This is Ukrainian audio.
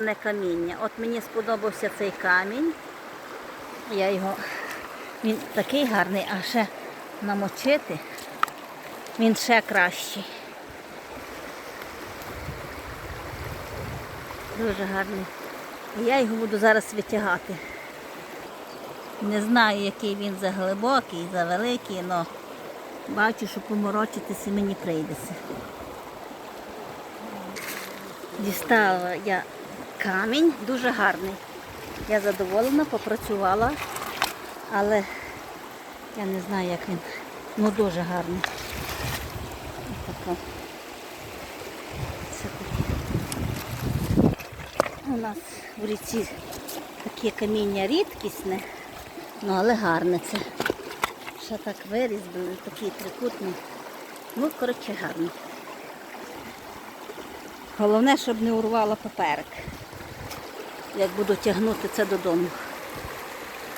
Не каміння. От мені сподобався цей камінь. Я його. Він такий гарний, а ще намочити. Він ще кращий. Дуже гарний. Я його буду зараз витягати. Не знаю, який він за глибокий, за великий, але бачу, що поморочитися мені прийдеться. Дістала я камінь, дуже гарний. Я задоволена, попрацювала, але я не знаю, як він. Ну дуже гарний. У нас в ріці таке каміння рідкісне, ну але гарне це. Ще так вирізблений, такий трикутний. Ну, коротше, гарний. Головне, щоб не урвала поперек, як буду тягнути це додому.